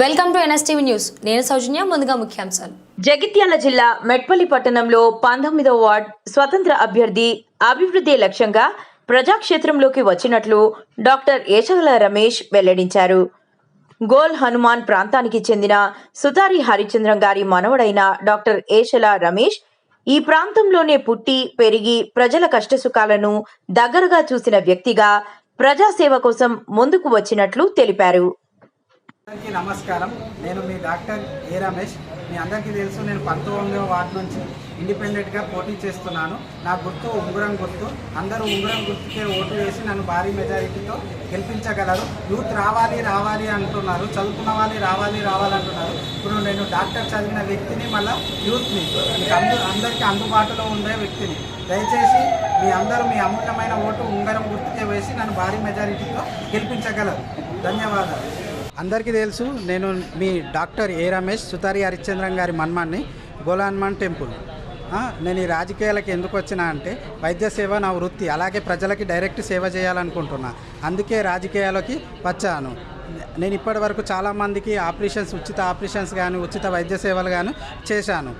Welcome to NSTV news. నేను సౌజన్య ముందుగా ముఖ్యాంశాలు. జగిత్యాల జిల్లా మెట్పల్లి పట్టణంలో పంతొమ్మిదవ వార్డ్ స్వతంత్ర అభ్యర్థి అభివృద్ధి లక్ష్యంగా ప్రజాక్షేత్రంలోకి వచ్చినట్లు డాక్టర్ ఏచగల రమేష్ వెల్లడించారు. గోల్ హనుమాన్ ప్రాంతానికి చెందిన సుతారి హరిచంద్రం గారి మనవడైన డాక్టర్ ఏషల రమేష్ ఈ ప్రాంతంలోనే పుట్టి పెరిగి ప్రజల కష్టసుఖాలను దగ్గరగా చూసిన వ్యక్తిగా ప్రజాసేవ కోసం ముందుకు వచ్చినట్లు తెలిపారు. అందరికీ నమస్కారం. నేను మీ డాక్టర్ ఏ రమేష్. మీ అందరికీ తెలుసు నేను పంతొమ్మిదవ వార్డు నుంచి ఇండిపెండెంట్గా పోటీ చేస్తున్నాను. నా గుర్తు ఉంగరం గుర్తు. అందరూ ఉంగరం గుర్తుకే ఓటు వేసి నన్ను భారీ మెజారిటీతో గెలిపించగలరు. యూత్ రావాలి రావాలి అంటున్నారు. చదువుకున్న వాళ్ళు రావాలి రావాలి అంటున్నారు. ఇప్పుడు నేను డాక్టర్ చదివిన వ్యక్తిని మళ్ళీ యూత్ని అందు అందరికీ అందుబాటులో ఉండే వ్యక్తిని. దయచేసి మీ అందరూ మీ అమూల్యమైన ఓటు ఉంగరం గుర్తుకే వేసి నన్ను భారీ మెజారిటీతో గెలిపించగలరు. ధన్యవాదాలు. అందరికీ తెలుసు నేను మీ డాక్టర్ ఏ రమేష్ సుతారి హరిశ్చంద్రం గారి మన్మాన్ని గోలాన్మాన్ టెంపుల్. నేను ఈ రాజకీయాలకు ఎందుకు వచ్చినా అంటే వైద్య సేవ నా వృత్తి అలాగే ప్రజలకి డైరెక్ట్ సేవ చేయాలనుకుంటున్నా. అందుకే రాజకీయాలకి వచ్చాను. నేను ఇప్పటి వరకు చాలామందికి ఆపరేషన్స్ ఉచిత ఆపరేషన్స్ కానీ ఉచిత వైద్య సేవలు కానీ చేశాను.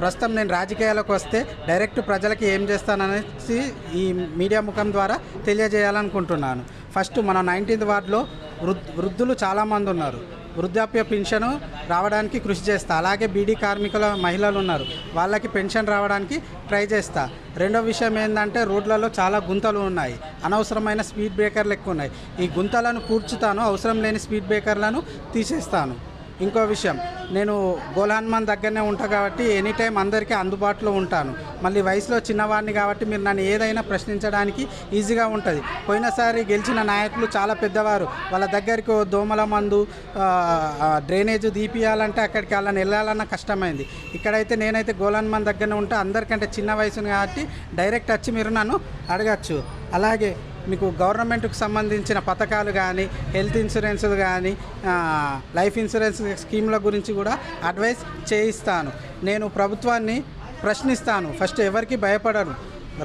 ప్రస్తుతం నేను రాజకీయాలకు వస్తే డైరెక్ట్ ప్రజలకి ఏం చేస్తాననేసి ఈ మీడియా ముఖం ద్వారా తెలియజేయాలనుకుంటున్నాను. ఫస్ట్ మన నైన్టీన్త్ వార్డులో వృద్ధులు చాలామంది ఉన్నారు. వృద్ధాప్య పెన్షన్ రావడానికి కృషి చేస్తా. అలాగే బీడీ కార్మికుల మహిళలు ఉన్నారు. వాళ్ళకి పెన్షన్ రావడానికి ట్రై చేస్తా. రెండో విషయం ఏంటంటే రోడ్లలో చాలా గుంతలు ఉన్నాయి. అనవసరమైన స్పీడ్ బ్రేకర్లు ఎక్కువ ఉన్నాయి. ఈ గుంతలను పూడ్చుతాను అవసరం లేని స్పీడ్ బ్రేకర్లను తీసేస్తాను. ఇంకో విషయం నేను గోలాన్మాన్ దగ్గరనే ఉంటా కాబట్టి ఎనీ టైం అందరికీ అందుబాటులో ఉంటాను. మళ్ళీ వయసులో చిన్నవాడిని కాబట్టి మీరు నన్ను ఏదైనా ప్రశ్నించడానికి ఈజీగా ఉంటుంది. పోయినసారి గెలిచిన నాయకులు చాలా పెద్దవారు. వాళ్ళ దగ్గరికి ఓ దోమల మందు డ్రైనేజ్ దీపియాలంటే అక్కడికి వాళ్ళని వెళ్ళాలన్న కష్టమైంది. ఇక్కడైతే నేనైతే గోలాన్మాన్ దగ్గరనే ఉంటా. అందరికంటే చిన్న వయసుని కాబట్టి డైరెక్ట్ వచ్చి మీరు నన్ను అడగచ్చు. అలాగే మీకు గవర్నమెంట్కి సంబంధించిన పథకాలు కానీ హెల్త్ ఇన్సూరెన్స్ కానీ లైఫ్ ఇన్సూరెన్స్ స్కీమ్ల గురించి కూడా అడ్వైస్ చేయిస్తాను. నేను ప్రభుత్వాన్ని ప్రశ్నిస్తాను. ఫస్ట్ ఎవరికి భయపడను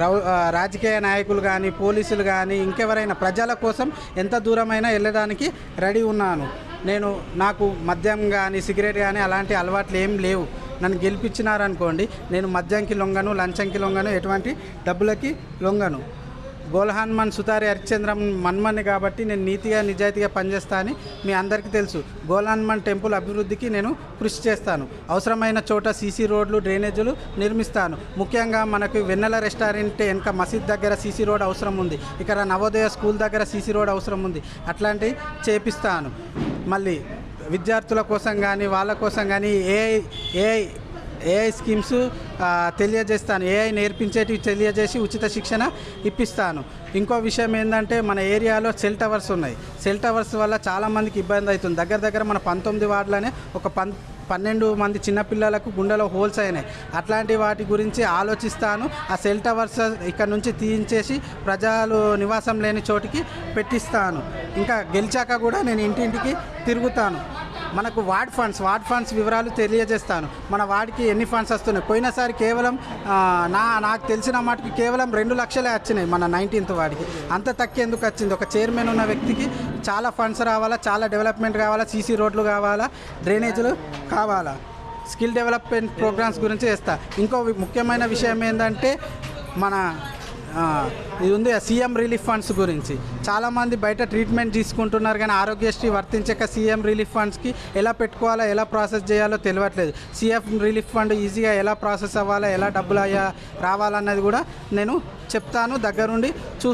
రౌ రాజకీయ నాయకులు కానీ పోలీసులు కానీ ఇంకెవరైనా ప్రజల కోసం ఎంత దూరమైనా వెళ్ళడానికి రెడీ ఉన్నాను. నేను నాకు మద్యం కానీ సిగరెట్ కానీ అలాంటి అలవాట్లు ఏం లేవు. నన్ను గెలిపించినారనుకోండి నేను మద్యంకి లొంగను లంచంకి లొంగను ఎటువంటి డబ్బులకి లొంగను. గోల్హాన్మన్ సుతారి హరిశ్చంద్రం మన్మని కాబట్టి నేను నీతిగా నిజాయితీగా పనిచేస్తా అని మీ అందరికీ తెలుసు. గోల్హాన్మన్ టెంపుల్ అభివృద్ధికి నేను కృషి చేస్తాను. అవసరమైన చోట సీసీ రోడ్లు డ్రైనేజీలు నిర్మిస్తాను. ముఖ్యంగా మనకు వెన్నెల రెస్టారెంట్ వెనక మసీద్ దగ్గర సీసీ రోడ్ అవసరం ఉంది. ఇక్కడ నవోదయ స్కూల్ దగ్గర సీసీ రోడ్ అవసరం ఉంది. అట్లాంటివి చేపిస్తాను. మళ్ళీ విద్యార్థుల కోసం కానీ వాళ్ళ కోసం కానీ ఏ ఏ ఏఐ స్కీమ్స్ తెలియజేస్తాను. ఏఐ నేర్పించేటివి తెలియజేసి ఉచిత శిక్షణ ఇప్పిస్తాను. ఇంకో విషయం ఏంటంటే మన ఏరియాలో సెల్ టవర్స్ ఉన్నాయి. సెల్ టవర్స్ వల్ల చాలామందికి ఇబ్బంది అవుతుంది. దగ్గర దగ్గర మన పంతొమ్మిది వార్డులోనే ఒక పన్ పన్నెండు మంది చిన్నపిల్లలకు గుండెలో హోల్స్ అయినాయి. అట్లాంటి వాటి గురించి ఆలోచిస్తాను. ఆ సెల్ టవర్స్ ఇక్కడ నుంచి తీయించేసి ప్రజలు నివాసం లేని చోటికి పెట్టిస్తాను. ఇంకా గెలిచాక కూడా నేను ఇంటింటికి తిరుగుతాను. మనకు వార్డ్ ఫండ్స్ వార్డ్ ఫండ్స్ వివరాలు తెలియజేస్తాను. మన వార్డ్కి ఎన్ని ఫండ్స్ వస్తున్నాయి? పోయినసారి కేవలం నా నాకు తెలిసిన మటుకు కేవలం రెండు లక్షలే వచ్చినాయి మన నైన్టీన్త్ వార్డ్కి. అంత తక్కువ ఎందుకు వచ్చింది? ఒక చైర్మన్ ఉన్న వ్యక్తికి చాలా ఫండ్స్ రావాలా? చాలా డెవలప్మెంట్ కావాలా? సీసీ రోడ్లు కావాలా? డ్రైనేజీలు కావాలా? స్కిల్ డెవలప్మెంట్ ప్రోగ్రామ్స్ గురించి చేస్తా. ఇంకో ముఖ్యమైన విషయం ఏంటంటే మన ఇది ఉంది సీఎం రిలీఫ్ ఫండ్స్ గురించి. చాలామంది బయట ట్రీట్మెంట్ తీసుకుంటున్నారు కానీ ఆరోగ్యశ్రీ వర్తించక సీఎం రిలీఫ్ ఫండ్స్కి ఎలా పెట్టుకోవాలో ఎలా ప్రాసెస్ చేయాలో తెలియట్లేదు. సీఎం రిలీఫ్ ఫండ్ ఈజీగా ఎలా ప్రాసెస్ అవ్వాలో ఎలా డబ్బులు అయ్యా రావాలన్నది కూడా నేను చెప్తాను. దగ్గరుండి చూ